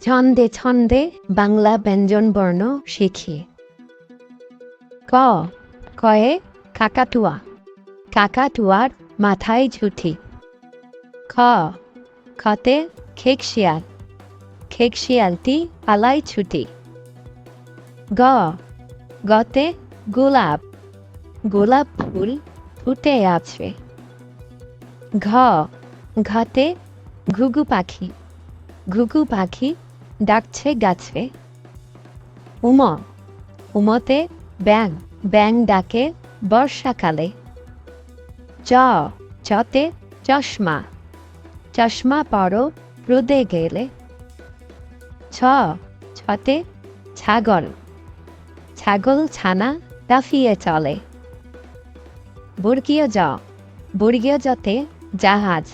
ছন্দে ছন্দে বাংলা ব্যঞ্জনবর্ণ শিখি। ক, কয়ে কাকাতুয়া। কাকাতুয়ার মাথায় ঝুঁটি। খ, খতে খেক শিয়াল। খেক শিয়ালটি পালায় ছুটি। গ, গতে গোলাপ। গোলাপ ফুল ফুটে আছে। ঘ, ঘতে ঘুঘু পাখি। ঘুঘু পাখি ডাকছে গাছে উম, উমতে ব্যাং ব্যাং ডাকে বর্ষাকালে। চ, চতে চশমা। চশমা পরো রোদে গেলে। ছ, ছতে ছাগল। ছাগল ছানা লাফিয়ে চলে। বর্গীয় জ, বর্গীয় জতে জাহাজ।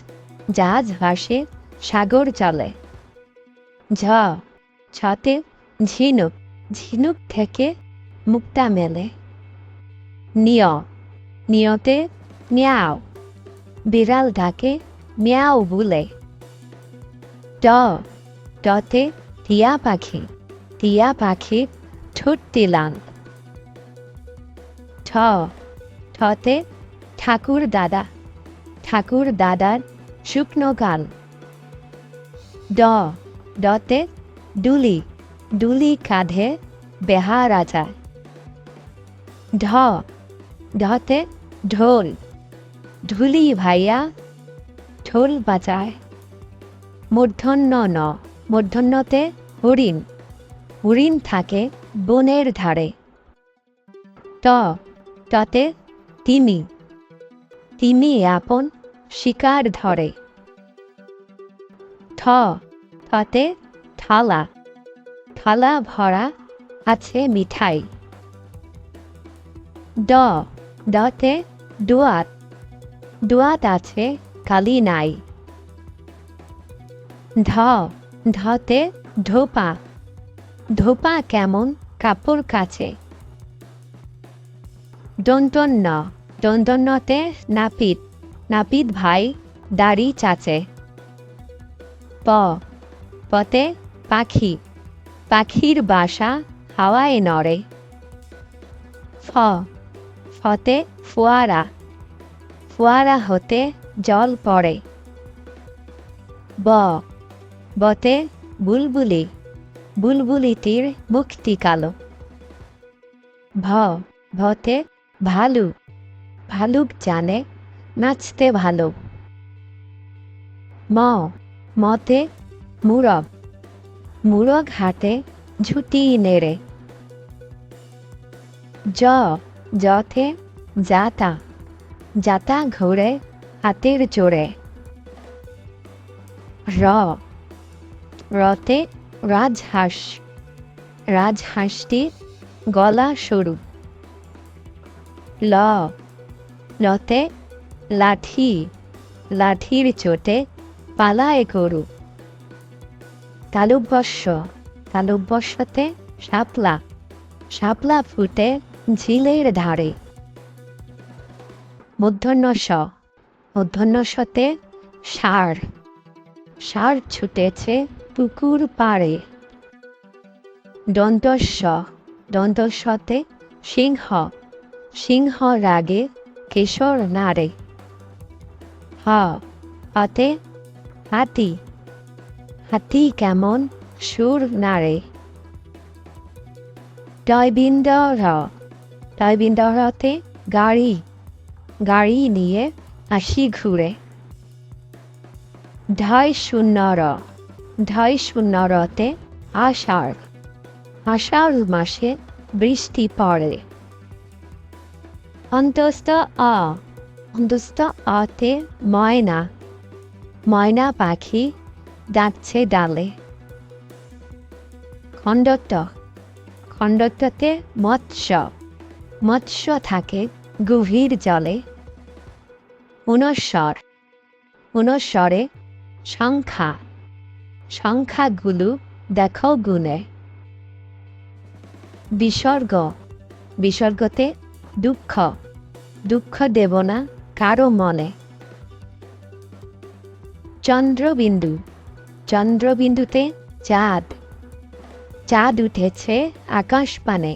জাহাজ ভাসে, সাগর চলে। ঝ ছতে ঝিনুক ঝিনুক থেকে মুক্তা মেলে। নিয়, নিয়তে মিয়াও, বিড়াল ডাকে মিয়াও বলে। টতে টিয়া পাখি টিয়া পাখি ঠোঁটটি লাল ঠ, ঠতে ঠাকুর দাদা, ঠাকুর দাদার শুকনো গাল। ড ডতে ডুলি ডুলি কাঁধে বেহারা যায় ঢ ঢতে ঢোল ঢুলি ভাইয়া ঢোল বাজায়। মূর্ধন্য ন মূর্ধন্যতে হরিণ হরিণ থাকে বনের ধারে। ট টতে তিমি তিমি আপন শিকার ধরে। ঠ থতে থালা। থালা ভরা আছে মিঠাই। ড। ডতে ডুয়াত ডুয়াত আছে কালি নাই। ধ। ধতে ধোপা। ধোপা কেমন কাপড় কাছে দন্তন্য। দন্তন্যতে নাপিত। নাপিত ভাই দাড়ি চাচে। প। পতে পাখি, পাখির বাসা হাওয়ায় নড়ে। ফ, ফতে ফোয়ারা ফোয়ারা হতে জল পড়ে। ব, বতে বুলবুলি, বুলবুলিটির মুখটি কালো। ভ, ভতে ভালুক ভালুক জানে, নাচতে ভালো। ম, মতে মুরগ মুরগ হাতে ঝুটি নেড়ে জ জথে জাতা জাতা ঘোরে হাতের চোরে র রতে রাজহাঁস রাজহাঁসটি গলা সরু ল লতে লাঠি লাঠির চোটে পালায় গরু তালুবস্য। তালুবস্যতে শাপলা। শাপলা ফুটে ঝিলের ধারে। মূর্ধন্য স মূর্ধন্য সতে সার সার ছুটেছে পুকুর পাড়ে। দন্তস্ব দন্তস্বতে সিংহ। সিংহ রাগে কেশর হ। হতে হাতি। হাতি কেমন সুর নাড়ে টয়বিন্দ র টয়বিন্দ রতে গাড়ি গাড়ি নিয়ে আসি ঘুরে ঢয় শূন্য র ঢয় শূন্য রতে আষাঢ় আষাঢ় মাসে বৃষ্টি পড়ে অন্তস্থ অ অন্তস্থ অতে ময়না ময়না পাখি ডাকছে ডালে। খণ্ডত্ব। খণ্ডত্বতে মৎস্য। মৎস্য থাকে গভীর জলে। উনস্বর। উনস্বরে সংখ্যা। সংখ্যাগুলো দেখো গুণে। বিসর্গ। বিসর্গতে দুঃখ। দুঃখ দেব না কারও মনে। চন্দ্রবিন্দু। চন্দ্রবিন্দুতে চাঁদ। চাঁদ উঠেছে আকাশ পানে